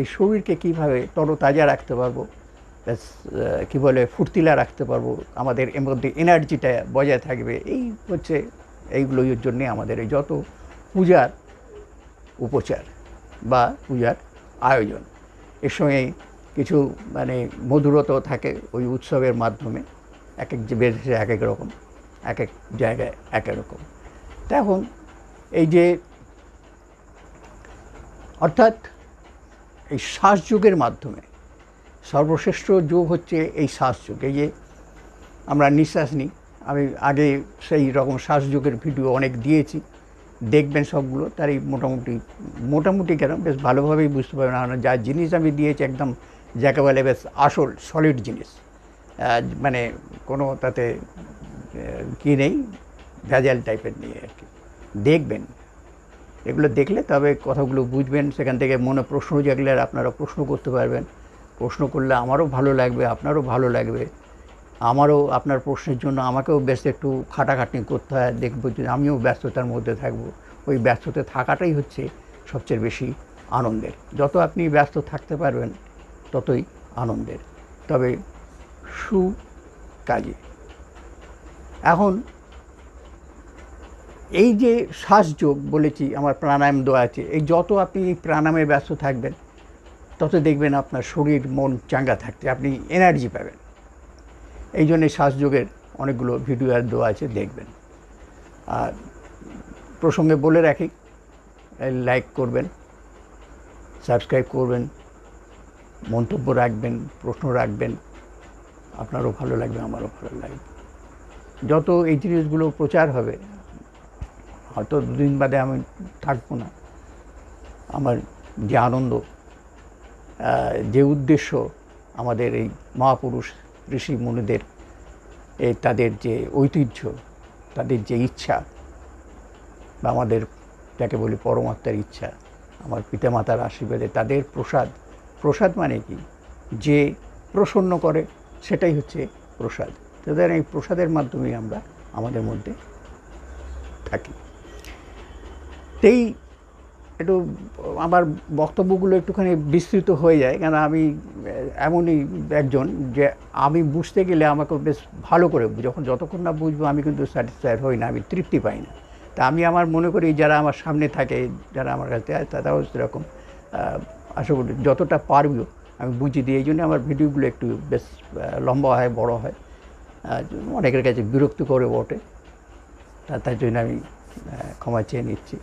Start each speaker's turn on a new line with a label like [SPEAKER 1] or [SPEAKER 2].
[SPEAKER 1] এই শরীরকে কীভাবে তরতাজা রাখতে পারব? ব্যাস কী বলে, ফুর্তিলা রাখতে পারব? আমাদের এর মধ্যে এনার্জিটা বজায় থাকবে। এই হচ্ছে, এইগুলোর জন্যে আমাদের এই যত পূজার উপচার বা পূজার আয়োজন। এর সঙ্গে কিছু মানে মধুরতাও থাকে ওই উৎসবের মাধ্যমে। এক এক দেশে এক এক রকম, এক এক জায়গায় এক এক রকম। তা এখন এই যে, অর্থাৎ এই শ্বাসযোগের মাধ্যমে। সর্বশ্রেষ্ঠ যোগ হচ্ছে এই শ্বাসযোগ। এই যে আমরা নিঃশ্বাস নিই, আমি আগে সেই রকম শ্বাসযোগের ভিডিও অনেক দিয়েছি, দেখবেন সবগুলো, তারই মোটামুটি মোটামুটি কেন? বেশ ভালোভাবেই বুঝতে পারবেন। না যা জিনিস আমি দিয়েছি একদম যাকে বলে বেশ আসল সলিড জিনিস। মানে কোনো তাতে কী নেই, ভেজাল টাইপের নেই আর কি। দেখবেন। এগুলো দেখলে তবে কথাগুলো বুঝবেন, সেখান থেকে মনে প্রশ্ন জাগলে আপনারা প্রশ্ন করতে পারবেন। প্রশ্ন করলে আমারও ভালো লাগবে, আপনারও ভালো লাগবে। আমারও আপনার প্রশ্নের জন্য আমাকেও বেশ একটু খাটাখাটনি করতে হয়, দেখব যে আমিও ব্যস্ততার মধ্যে থাকব। ওই ব্যস্ততা থাকাটাই হচ্ছে সবচেয়ে বেশি আনন্দের। যত আপনি ব্যস্ত থাকতে পারবেন, ততই আনন্দের। তবে সু কাজে এখন এই যে শ্বাসযোগ বলেছি, আমার প্রাণায়াম দেওয়া আছে, এই যত আপনি প্রাণায়ামে ব্যস্ত থাকবেন, তত দেখবেন আপনার শরীর, মন চাঙ্গা থাকতে, আপনি এনার্জি পাবেন। এই জন্যে শ্বাসযোগের অনেকগুলো ভিডিও আর দেওয়া আছে, দেখবেন। আর প্রসঙ্গে বলে রাখি লাইক করবেন সাবস্ক্রাইব করবেন, মন্তব্য রাখবেন, প্রশ্ন রাখবেন, আপনারও ভালো লাগবে, আমারও ভালো লাগবে। যত এই জিনিসগুলো প্রচার হবে হয়তো দুদিন বাদে আমি থাকব না। আমার যে আনন্দ যে উদ্দেশ্য আমাদের এই মহাপুরুষ ঋষি মুনিদের এই তাদের যে ঐতিহ্য, তাদের যে ইচ্ছা বা আমাদের যাকে বলি পরমাত্মার ইচ্ছা, আমার পিতামাতার আশীর্বাদে তাদের প্রসাদ প্রসাদ মানে কি? যে প্রসন্ন করে, সেটাই হচ্ছে প্রসাদ। তাদের এই প্রসাদের মাধ্যমেই আমরা আমাদের মধ্যে থাকি এই একটু আমার বক্তব্যগুলো একটুখানি বিস্তৃত হয়ে যায়, কেন আমি এমনই একজন যে আমি বুঝতে গেলে আমাকে বেশ ভালো করে যখন যতক্ষণ না বুঝব আমি কিন্তু স্যাটিসফাইড হই না, আমি তৃপ্তি পাই না। তা আমি আমার মনে করি যারা আমার সামনে থাকে, যারা আমার কাছে তারাও সেরকম আশা করি যতটা পারব আমি বুঝিয়ে দিই। এই জন্য আমার ভিডিওগুলো একটু বেশ লম্বা হয়, বড় হয় অনেকের কাছে বিরক্ত করে বটে। তা, তার জন্য আমি ক্ষমা চেয়ে নিচ্ছি।